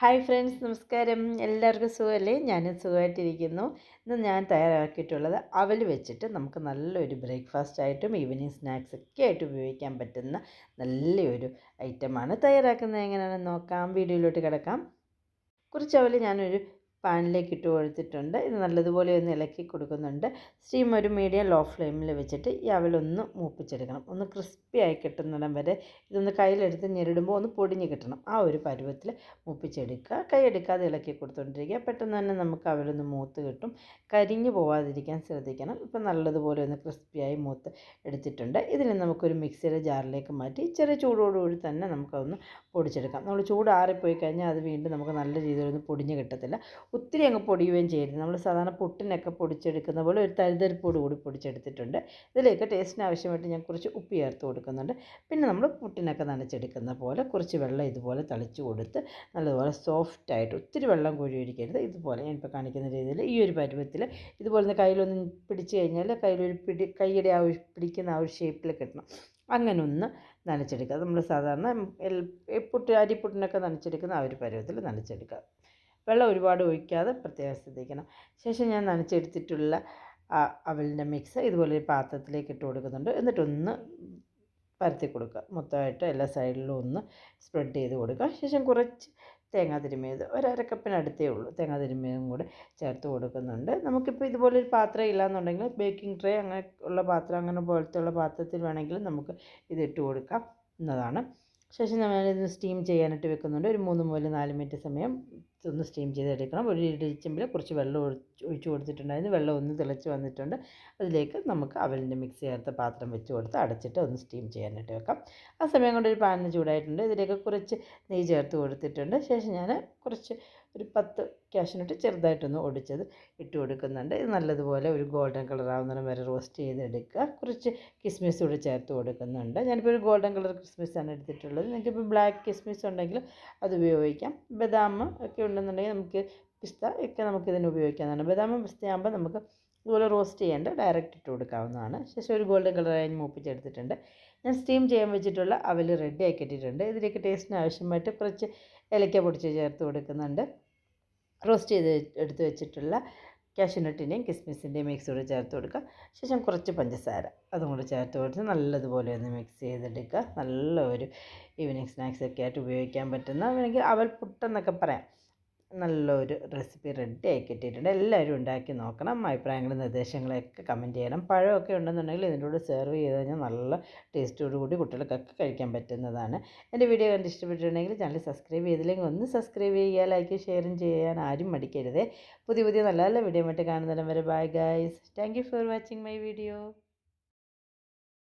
Hi friends നമസ്കാരം. എല്ലാവർക്കും സുഖമല്ലേ? ഞാൻ സുഖമായിട്ടിരിക്കുന്നു. ഇന്ന് ഞാൻ തയ്യാറാക്കിയിട്ടുള്ളത് അവൽ വെച്ചിട്ട് നമുക്ക് നല്ലൊരു ബ്രേക്ക്ഫാസ്റ്റ് ആയിട്ടും ഈവനിങ് സ്നാക്സ് ഒക്കെ ആയിട്ട് ഉപയോഗിക്കാൻ പറ്റുന്ന നല്ലൊരു ഐറ്റമാണ്. തയ്യാറാക്കുന്നത് എങ്ങനെയാണെന്ന് നോക്കാം. വീഡിയോയിലോട്ട് കിടക്കാം. കുറച്ച് അവൽ ഞാനൊരു പാനിലേക്ക് ഇട്ട് കൊടുത്തിട്ടുണ്ട് ഇത് നല്ലതുപോലെ ഒന്ന് ഇളക്കി കൊടുക്കുന്നുണ്ട്. സ്റ്റീം ഒരു മീഡിയം ലോ ഫ്ലെയിമിൽ വെച്ചിട്ട് ഈ അവലൊന്ന് മൂപ്പിച്ചെടുക്കണം. ഒന്ന് ക്രിസ്പി ആയി കിട്ടുന്നിടം വരെ ഇതൊന്ന് കയ്യിലെടുത്ത് ഞെരിടുമ്പോൾ ഒന്ന് പൊടിഞ്ഞ് കിട്ടണം. ആ ഒരു പരുവത്തിൽ മൂപ്പിച്ചെടുക്കുക. കൈയെടുക്കാതെ ഇളക്കി കൊടുത്തുകൊണ്ടിരിക്കുക പെട്ടെന്ന് തന്നെ നമുക്ക് അവലൊന്ന് മൂത്ത് കിട്ടും. കരിഞ്ഞു പോവാതിരിക്കാൻ ശ്രദ്ധിക്കണം. ഇപ്പം നല്ലതുപോലെ ഒന്ന് ക്രിസ്പിയായി മൂത്ത് എടുത്തിട്ടുണ്ട്. ഇതിന് നമുക്കൊരു മിക്സിയുടെ ജാറിലേക്ക് മാറ്റി ചെറിയ ചൂടോടുകൂടി തന്നെ നമുക്കതൊന്ന് പൊടിച്ചെടുക്കാം. നമ്മൾ ചൂടാറിപ്പോയി കഴിഞ്ഞാൽ അത് വീണ്ടും നമുക്ക് നല്ല രീതിയിലൊന്ന് പൊടിഞ്ഞ് കിട്ടത്തില്ല. ഒത്തിരി അങ്ങ് പൊടിയുകയും ചെയ്യരുത്. നമ്മൾ സാധാരണ പുട്ടിനൊക്കെ പൊടിച്ചെടുക്കുന്ന പോലെ ഒരു തരിതരിപ്പോട് കൂടി പൊടിച്ചെടുത്തിട്ടുണ്ട്. ഇതിലേക്ക് ടേസ്റ്റിന് ആവശ്യമായിട്ട് ഞാൻ കുറച്ച് ഉപ്പ് ചേർത്ത് കൊടുക്കുന്നുണ്ട്. പിന്നെ നമ്മൾ പുട്ടിനൊക്കെ നനച്ചെടുക്കുന്ന പോലെ കുറച്ച് വെള്ളം ഇതുപോലെ തളിച്ച് കൊടുത്ത് നല്ലതുപോലെ സോഫ്റ്റായിട്ട് ഒത്തിരി വെള്ളം കോഴി ഇതുപോലെ ഇതുപോലെ ഞാനിപ്പോൾ കാണിക്കുന്ന രീതിയിൽ ഈ ഒരു പരുവത്തിൽ ഇതുപോലെ കയ്യിലൊന്ന് പിടിച്ച് കഴിഞ്ഞാൽ കയ്യിലൊരു പിടി കൈയുടെ ആ ഒരു പിടിക്കുന്ന ആ ഒരു ഷേപ്പിൽ കിട്ടണം. അങ്ങനെ ഒന്ന് നനച്ചെടുക്കുക. നമ്മൾ സാധാരണ പുട്ട് അരിപ്പുട്ടിനൊക്കെ നനച്ചെടുക്കുന്ന ആ ഒരു പരുവത്തിൽ നനച്ചെടുക്കുക. വെള്ളം ഒരുപാട് ഒഴിക്കാതെ പ്രത്യേകം ശ്രദ്ധിക്കണം. ശേഷം ഞാൻ നനച്ചെടുത്തിട്ടുള്ള അവലിന്റെ മിക്സ് ഇതുപോലെ ഒരു പാത്രത്തിലേക്ക് ഇട്ട് കൊടുക്കുന്നുണ്ട്. എന്നിട്ടൊന്ന് പരത്തി കൊടുക്കുക. മൊത്തമായിട്ട് എല്ലാ സൈഡിലും ഒന്ന് സ്പ്രെഡ് ചെയ്ത് കൊടുക്കുക. ശേഷം കുറച്ച് തേങ്ങാ തിരുമിയത് ഒരക്കപ്പിനടുത്തേ ഉള്ളൂ. തേങ്ങാ തിരുമിയതും കൂടെ ചേർത്ത് കൊടുക്കുന്നുണ്ട്. നമുക്കിപ്പോൾ ഇതുപോലെ ഒരു പാത്രം ഇല്ലാന്നുണ്ടെങ്കിൽ ബേക്കിംഗ് ട്രേ അങ്ങനെ ഉള്ള പാത്രം അങ്ങനെ പോലത്തെ ഉള്ള പാത്രത്തിൽ വേണമെങ്കിൽ നമുക്ക് ഇത് ഇട്ട് കൊടുക്കാം എന്നതാണ്. ശേഷം ഞാനിത് സ്റ്റീം ചെയ്യാനായിട്ട് വെക്കുന്നുണ്ട്. ഒരു മൂന്ന് മുതൽ നാല് മിനിറ്റ് സമയം ഒന്ന് സ്റ്റീം ചെയ്തെടുക്കണം. ഒരു ഇടിച്ചെമ്പിൽ കുറച്ച് വെള്ളം ഒഴിച്ച് കൊടുത്തിട്ടുണ്ടായിരുന്നു. വെള്ളം ഒന്ന് തിളച്ച് വന്നിട്ടുണ്ട്. അതിലേക്ക് നമുക്ക് അവലിന്റെ മിക്സ് ചേർത്ത പാത്രം വെച്ച് കൊടുത്ത് അടച്ചിട്ട് ഒന്ന് സ്റ്റീം ചെയ്യാനായിട്ട് വെക്കാം. ആ സമയം കൊണ്ട് ഒരു പാനിന് ചൂടായിട്ടുണ്ട്. ഇതിലേക്ക് കുറച്ച് നെയ്യ് ചേർത്ത് കൊടുത്തിട്ടുണ്ട്. ശേഷം ഞാൻ കുറച്ച് ഒരു പത്ത് ക്യാഷിനിട്ട് ചെറുതായിട്ടൊന്ന് ഒടിച്ചത് ഇട്ട് കൊടുക്കുന്നുണ്ട്. ഇത് നല്ലതുപോലെ ഒരു ഗോൾഡൻ കളർ ആവുന്നതിന് വരെ റോസ്റ്റ് ചെയ്തെടുക്കുക. കുറച്ച് കിസ്മിസ് കൂടി ചേർത്ത് കൊടുക്കുന്നുണ്ട്. ഞാനിപ്പോൾ ഒരു ഗോൾഡൻ കളർ കിസ്മിസാണ് എടുത്തിട്ടുള്ളത്. നിങ്ങൾക്കിപ്പോൾ ബ്ലാക്ക് കിസ്മിസ് ഉണ്ടെങ്കിൽ അത് ഉപയോഗിക്കാം. ബദാം ഒക്കെ ഉണ്ടെന്നുണ്ടെങ്കിൽ നമുക്ക് പിസ്ത ഒക്കെ നമുക്ക് ഇതിന് ഉപയോഗിക്കാവുന്നതാണ്. ബദാമും പിസ്തയാകുമ്പോൾ നമുക്ക് ഇതുപോലെ റോസ്റ്റ് ചെയ്യേണ്ട ഡയറക്റ്റ് ഇട്ട് കൊടുക്കാവുന്നതാണ്. ശേഷം ഒരു ഗോൾഡൻ കഴിഞ്ഞ് മൂപ്പിച്ചെടുത്തിട്ടുണ്ട്. ഞാൻ സ്റ്റീം ചെയ്യാൻ വെച്ചിട്ടുള്ള അവൽ റെഡി ആക്കി ഇട്ടിട്ടുണ്ട് ഇതിലേക്ക് ടേസ്റ്റിന് ആവശ്യമായിട്ട് കുറച്ച് ഏലക്ക പൊടിച്ച് ചേർത്ത് കൊടുക്കുന്നുണ്ട്. റോസ്റ്റ് ചെയ്ത് എടുത്ത് വെച്ചിട്ടുള്ള കാഷ്യൂനട്ടിന്റെയും കിസ്മിസിന്റെയും മിക്സ് കൂടെ ചേർത്ത് കൊടുക്കുക. ശേഷം കുറച്ച് പഞ്ചസാര അതും കൂടെ ചേർത്ത് കൊടുത്ത് നല്ലതുപോലെ ഒന്ന് മിക്സ് ചെയ്തെടുക്കുക. നല്ല ഒരു ഈവനിങ് സ്നാക്സ് ഒക്കെ ആയിട്ട് ഉപയോഗിക്കാൻ പറ്റുന്ന വേണമെങ്കിൽ അവൽ പുട്ടെന്നൊക്കെ പറയാം. നല്ലൊരു റെസിപ്പി റെഡി ആയി കിട്ടിയിട്ടുണ്ട്. എല്ലാവരും ഉണ്ടാക്കി നോക്കണം. അഭിപ്രായങ്ങളും നിർദ്ദേശങ്ങളൊക്കെ കമന്റ് ചെയ്യണം. പഴമൊക്കെ ഉണ്ടെന്നുണ്ടെങ്കിൽ ഇതിന്റെ സെർവ് ചെയ്ത് കഴിഞ്ഞാൽ നല്ല ടേസ്റ്റോട് കൂടി കുട്ടികൾക്കൊക്കെ കഴിക്കാൻ പറ്റുന്നതാണ്. എന്റെ വീഡിയോ കണ്ട് ഇഷ്ടപ്പെട്ടിട്ടുണ്ടെങ്കിൽ ചാനൽ സബ്സ്ക്രൈബ് ചെയ്തില്ലെങ്കിൽ ഒന്ന് സബ്സ്ക്രൈബ് ചെയ്യുക ലൈക്ക് ഷെയറും ചെയ്യാൻ ആരും മടിക്കരുതേ. പുതിയ പുതിയ നല്ല നല്ല വീഡിയോ മറ്റേ കാണുന്നതിനും വരെ bye guys thank for watching my video